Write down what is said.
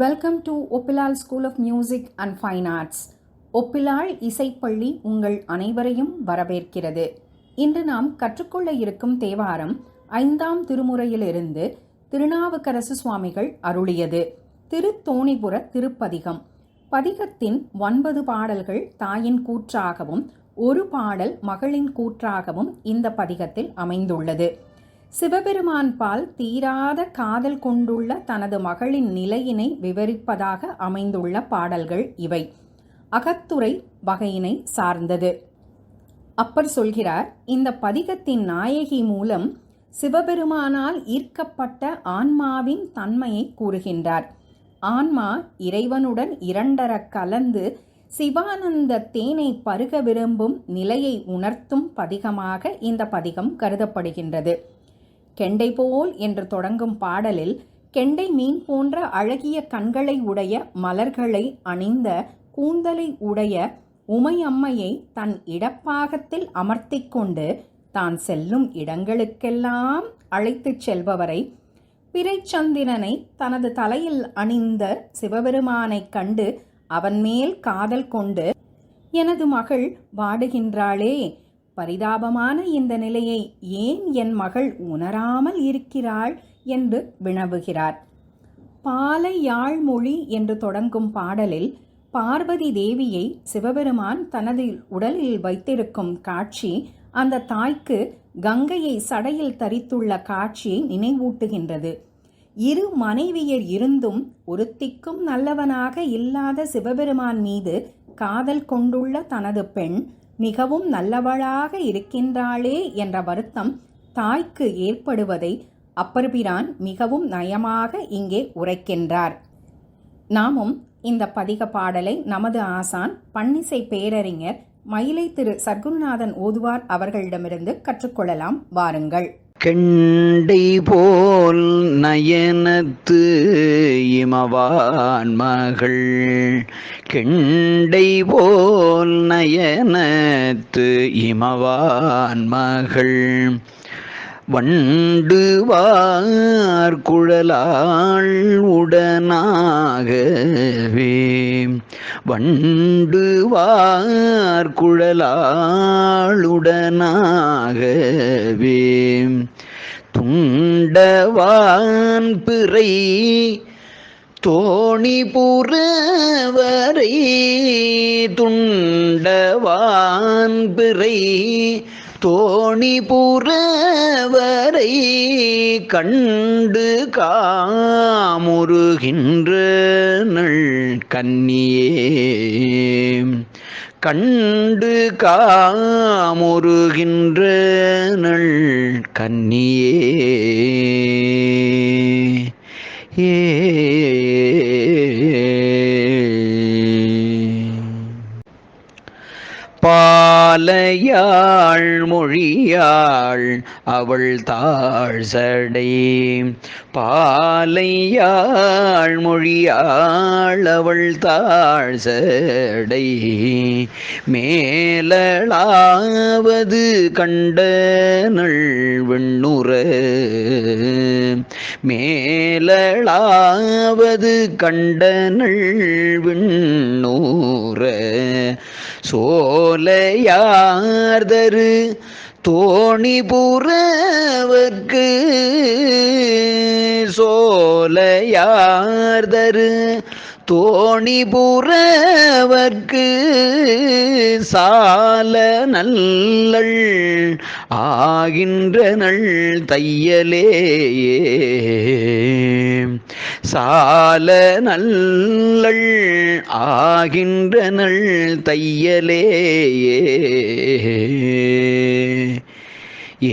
Welcome to Oppilal school of music and fine arts Oppilal இசைப்பள்ளி உங்கள் அனைவரையும் வரவேற்கிறது. இன்று நாம் கற்றுக்கொள்ள இருக்கும் தேவாரம் ஐந்தாம் திருமுறையிலிருந்து திருநாவுக்கரசு சுவாமிகள் அருளியது. திருத்தோணிபுர திருப்பதிகம். பதிகத்தின் ஒன்பது பாடல்கள் தாயின் கூற்றாகவும் ஒரு பாடல் மகளின் கூற்றாகவும் இந்த பதிகத்தில் அமைந்துள்ளது. சிவபெருமான் பால் தீராத காதல் கொண்டுள்ள தனது மகளின் நிலையினை விவரிப்பதாக அமைந்துள்ள பாடல்கள் இவை. அகத்துறை வகையினை சார்ந்தது. அப்பர் சொல்கிறார் இந்த பதிகத்தின் நாயகி மூலம் சிவபெருமானால் ஈர்க்கப்பட்ட ஆன்மாவின் தன்மையை கூறுகின்றார். ஆன்மா இறைவனுடன் இரண்டர கலந்து சிவானந்த தேனை பருக விரும்பும் நிலையை உணர்த்தும் பதிகமாக இந்த பதிகம் கருதப்படுகின்றது. கெண்டை போல் என்று தொடங்கும் பாடலில் கெண்டை மீன் போன்ற அழகிய கண்களை உடைய மலர்களை அணிந்த கூந்தலை உடைய உமையம்மையை தன் இடப்பாகத்தில் அமர்த்தி கொண்டு தான் செல்லும் இடங்களுக்கெல்லாம் அழைத்துச் செல்பவரை பிறைச்சந்திரனை தனது தலையில் அணிந்த சிவபெருமானைக் கண்டு அவன் மேல் காதல் கொண்டு எனது மகள் வாடுகின்றாளே பரிதாபமான இந்த நிலையை ஏன் என் மகள் உணராமல் இருக்கிறாள் என்று வினவுகிறார். பாலை யாழ்மொழி என்று தொடங்கும் பாடலில் பார்வதி தேவியை சிவபெருமான் தனது உடலில் வைத்திருக்கும் காட்சி அந்த தாய்க்கு கங்கையை சடையில் தரித்துள்ள காட்சியை நினைவூட்டுகின்றது. இரு மனைவியர் இருந்தும் ஒருத்திக்கும் நல்லவனாக இல்லாத சிவபெருமான் மீது காதல் கொண்டுள்ள தனது பெண் மிகவும் நல்லவளாக இருக்கின்றாளே என்ற வருத்தம் தாய்க்கு ஏற்படுவதை அப்பர்பிரான் மிகவும் நயமாக இங்கே உரைக்கின்றார். நாமும் இந்த பதிக பாடலை நமது ஆசான் பன்னிசை பேரறிஞர் மயிலை திரு சர்க்குருநாதன் ஓதுவார் அவர்களிடமிருந்து கற்றுக்கொள்ளலாம். வாருங்கள். கெண்டை போல் நயனத்து இமவான் மகள். கெண்டை போல் நயனத்து இமவான் மகள். வண்டுவார் குழலாள் உடனாகவே வண்டுவார் குழலாளுடனாகவே. துண்டவான் பிறை தோணிபுறவரை துண்டவான் பிறை தோணி புறவரை கண்டு காமுருகின்ற நள் கன்னியே கண்டு காமுருகின்ற நள் கன்னியே ஏ பாலையாள் மொழியாள் அவள் தாழ்சடை பாலையாள் மொழியாள் அவள் தாழ்சடை மேலாவது கண்ட நள் வெண்ணுற மேலாவது கண்ட நள் விண்ணூற சோலையார்தரு தோணிபுறவர்க்கு சோலையார்தரு தோணிபுறவர்க்கு சால நல்லள் ஆகின்ற நள் தையலே சால நல்லள் ஆகின்ற நள் தையலே ஏ